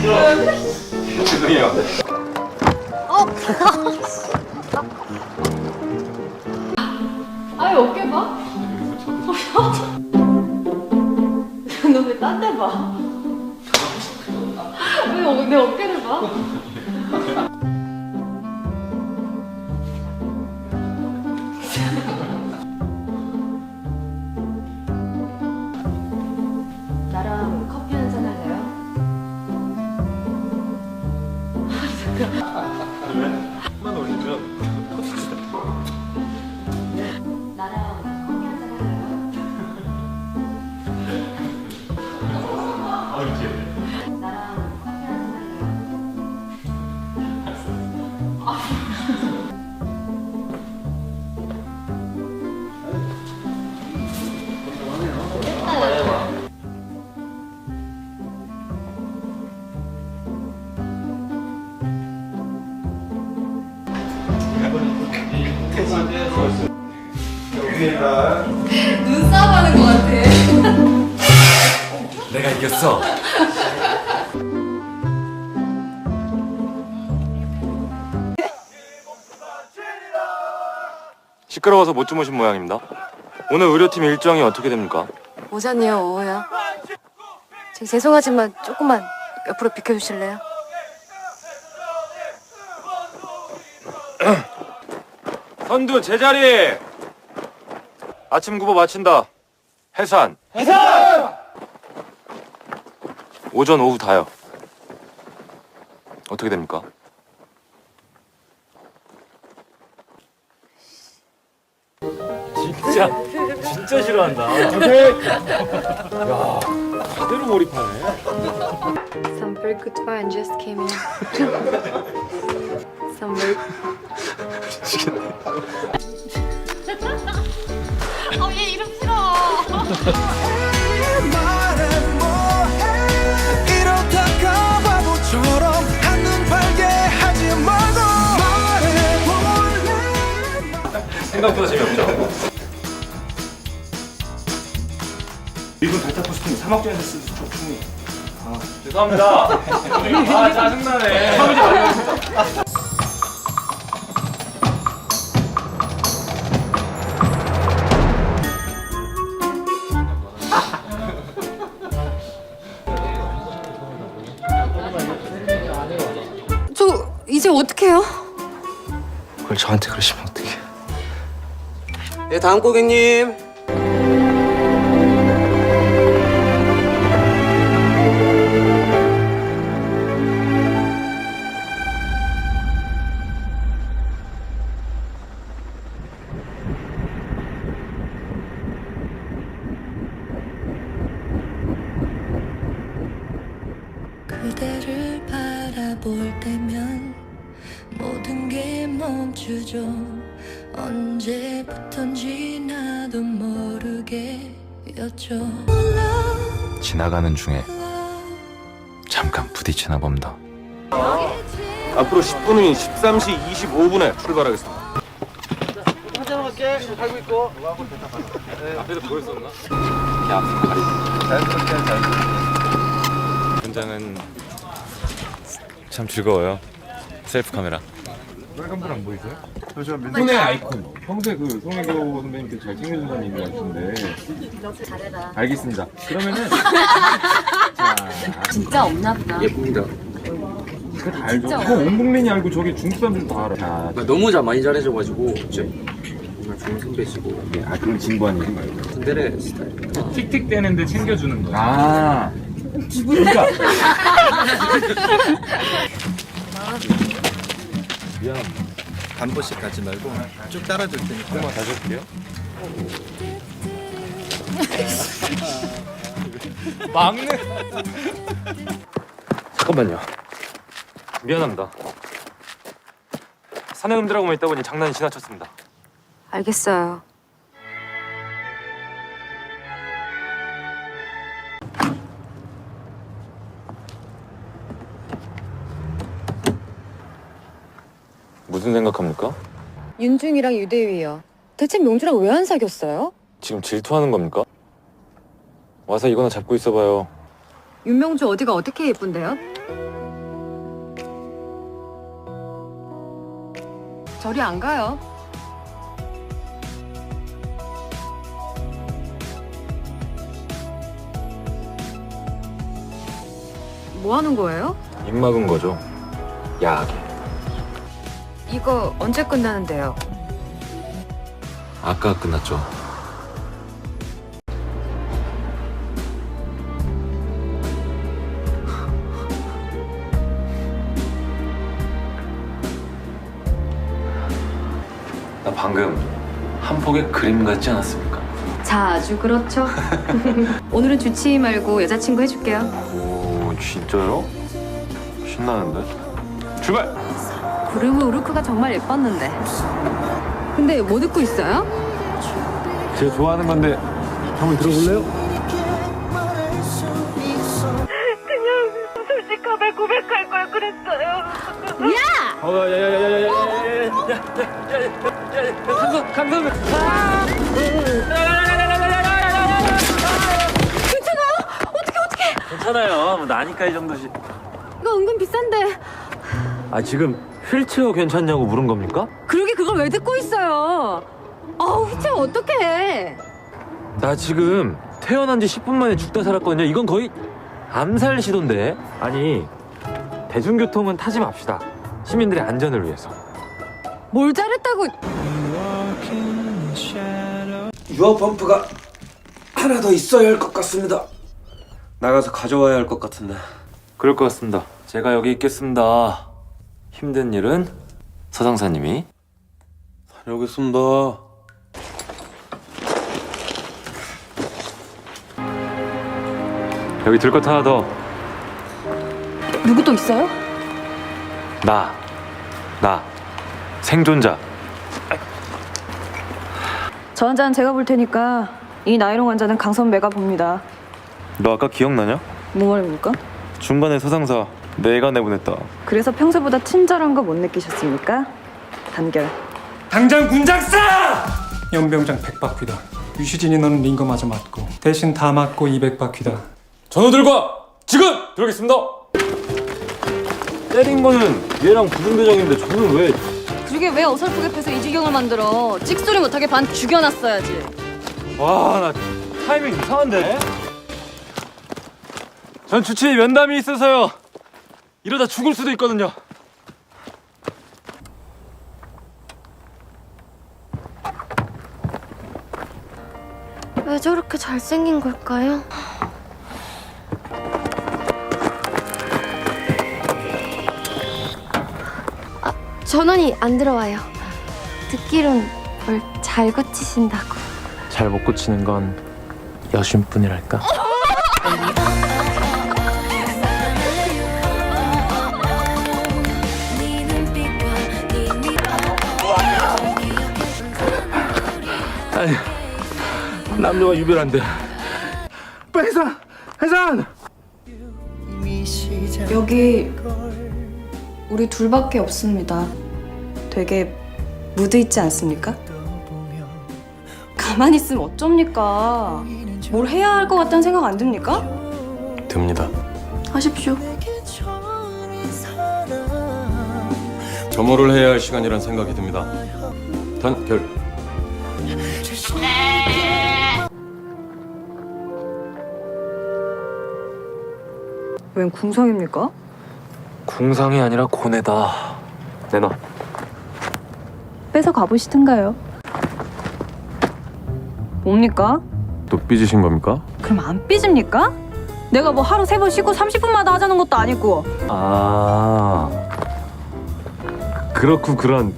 죄송해요. 아니 어깨 봐? 너 왜 딴 데 봐? 왜 어, 내 어깨를 봐? 나랑 커피 한잔 할래요? 눈싸움 하는 것 같아. 내가 이겼어. 시끄러워서 못 주무신 모양입니다. 오늘 의료팀 일정이 어떻게 됩니까? 오전이요, 오후요. 저 죄송하지만 조금만 옆으로 비켜주실래요? 선두 제자리. 아침 구보 마친다. 해산. 해산. 오전 오후 다요. 어떻게 됩니까? 진짜 진짜 싫어한다. 야, 제대로 몰입하네. Some very good wine just came in. Some very... 어얘 이름 싫어. 생각보다 재미없죠. 닦고 싶으면 사막전에서 쓰서 충분히. 죄송합니다. 아 짜증나네. 네 다음 고객님. 그대를 바라볼 때면 모든 게 멈추죠 언제부턴지 나도 모르게였죠 지나가는 중에 잠깐 부딪히나 봅니다. 앞으로 10분 후인 13시 25분에 출발하겠습니다. 앞에서 보였었나? 이렇게 앞서 가리. 자연스럽게 자연스럽게. 현장은 참 즐거워요. 셀프 카메라. 손의 아이콘. 평소에 그 송혜교 선배님께 잘 챙겨준다는 얘기 같은데. 잘해라. 알겠습니다. 그러면은 진짜 없나 보다. 그거 다 알죠. 그거 온 국민이 알고 저기 중국 사람들도 다 알아. 자, 너무 잘 많이 잘해줘가지고 진짜 정말 좋은 선배시고 네, 아 그건 진부한 얘기 말고. 군대레 스타일 틱틱대는데 챙겨주는 거. 아. 그러니까 한 번씩 가지 말고 쭉 따라줄 테니까 한번 다시 할게요. 막내. 잠깐만요. 미안합니다. 사내놈들하고만 있다 보니 장난이 지나쳤습니다. 알겠어요. 무슨 생각합니까? 윤중이랑 유대위요. 대체 명주랑 왜 안 사귀었어요? 지금 질투하는 겁니까? 와서 이거나 잡고 있어봐요. 윤명주 어디가 어떻게 예쁜데요? 저리 안 가요. 뭐 하는 거예요? 입 막은 거죠. 야하게. 이거 언제 끝나는데요? 아까 끝났죠. 나 방금 한 폭의 그림 같지 않았습니까? 자주 그렇죠. 오늘은 주치 말고 여자친구 해줄게요. 오, 진짜요? 신나는데? 출발! 구르무 우르크가 정말 예뻤는데. 근데 뭐 듣고 있어요? 제가 좋아하는 건데 한번 들어볼래요? 괜찮아요. 뭐 나니까 이 정도지. 이거 은근 비싼데. 아 지금 휠체어 괜찮냐고 물은 겁니까? 그러게 그걸 왜 듣고 있어요? 아우 휘청 어떡해. 나 지금 태어난 지 10분 만에 죽다 살았거든요. 이건 거의 암살 시도인데. 아니 대중교통은 타지 맙시다. 시민들의 안전을 위해서. 뭘 잘했다고. 유어 펌프가 하나 더 있어야 할 것 같습니다. 나가서 가져와야 할 것 같은데. 그럴 것 같습니다. 제가 여기 있겠습니다. 힘든 일은 서상사님이 다녀오겠습니다. 여기 들 것 하나 더. 누구 또 있어요? 나. 나. 생존자. 저 환자는 제가 볼 테니까 이 나이롱 환자는 강 선배가 봅니다. 너 아까 기억나냐? 뭐 말입니까? 중간에 서상사 내가 내보냈다. 그래서 평소보다 친절한 거 못 느끼셨습니까? 단결. 당장 군장 싸! 연병장 100바퀴다. 유시진이 너는 링거 맞아 맞고 대신 다 맞고 200바퀴다. 전우들과 지금 들어겠습니다. 때린 거는 얘랑 부분대장인데 저는 왜? 그러게 왜 어설프게 패서 이 지경을 만들어? 찍소리 못하게 반 죽여놨어야지. 와, 나 타이밍 이상한데? 전 주치의 면담이 있어서요. 이러다 죽을 수도 있거든요. 왜 저렇게 잘생긴 걸까요? 아, 전원이 안 들어와요. 듣기론 뭘 잘 고치신다고. 잘 못 고치는 건 여신뿐이랄까. 남녀가 유별한데. 여기 우리 둘밖에 없습니다. 되게 무드 있지 않습니까? 가만히 있으면 어쩝니까? 뭘 해야 할 것 같다는 생각 안 듭니까? 듭니다. 하십시오. 점호를 해야 할 시간이란 생각이 듭니다. 단결. 웬 궁성입니까? 궁상이 아니라 고뇌다. 내놔. 뺏어 가보시든가요. 뭡니까? 또 삐지신 겁니까? 그럼 안 삐집니까? 내가 뭐 하루 세 번 쉬고 30분마다 하자는 것도 아니고 아. 그렇고 그런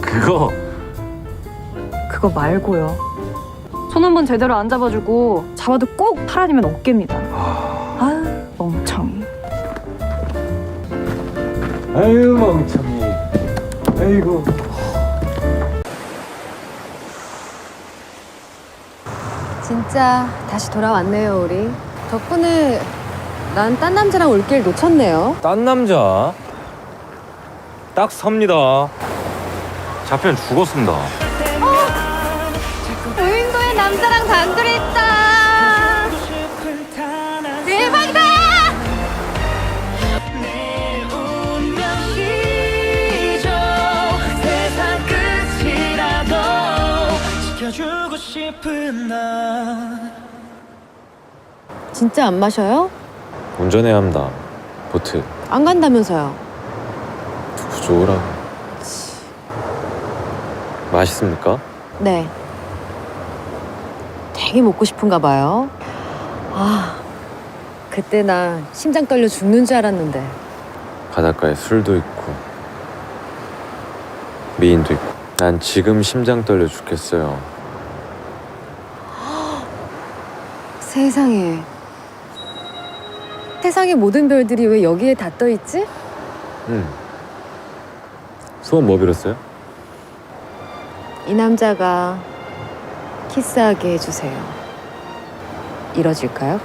그거 그거 말고요. 손 한 번 제대로 안 잡아주고 잡아도 꼭 팔아내면 어깨입니다. 아멍 아유 멍청이. 아이고. 진짜 다시 돌아왔네요 우리. 덕분에 난 딴 남자랑 올 길 놓쳤네요. 딴 남자 딱 섭니다. 잡히면 죽었습니다. 무인도에 남자랑 단둘이 있다. 나 진짜 안 마셔요? 운전해야 합니다. 보트 안 간다면서요. 좋으라고. 맛있습니까? 네. 되게 먹고 싶은가 봐요. 아, 그때 나 심장 떨려 죽는 줄 알았는데. 바닷가에 술도 있고 미인도 있고. 난 지금 심장 떨려 죽겠어요. 세상에. 세상의 모든 별들이 왜 여기에 다 떠 있지? 응. 소원 뭐 빌었어요? 이 남자가 키스하게 해주세요. 이뤄질까요?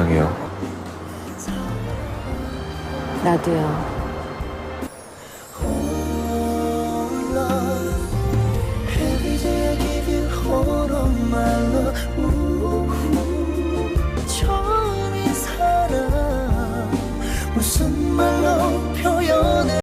사랑해요. 나도요.